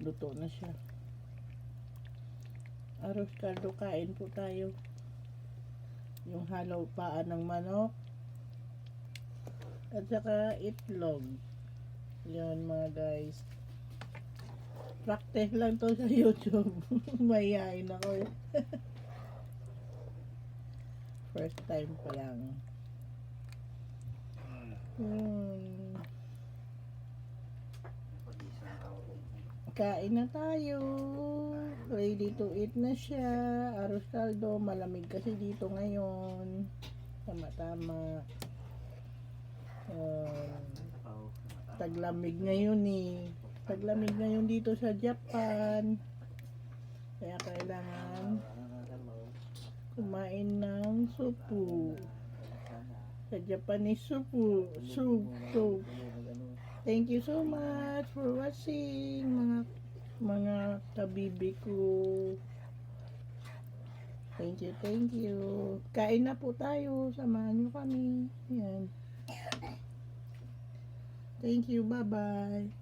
luto na siya. Aros kaldo kain po tayo. Yung halaw paan ng manok. At saka itlog. Yan mga guys. Practice lang to sa YouTube. Mayayain ako. First time pa lang. Kain na tayo. Ready to eat na siya. Aros kaldo. Malamig kasi dito ngayon. Tama-tama. Yun. Taglamig ngayon eh. Taglamig ngayon dito sa Japan. Kaya kailangan kumain ng supu. Sa Japanese supu. Soup. Soup. Thank you so much for watching mga mga kabibi ko. Thank you, thank you. Kain na po tayo. Samahan nyo kami. Yan. Thank you. Bye-bye.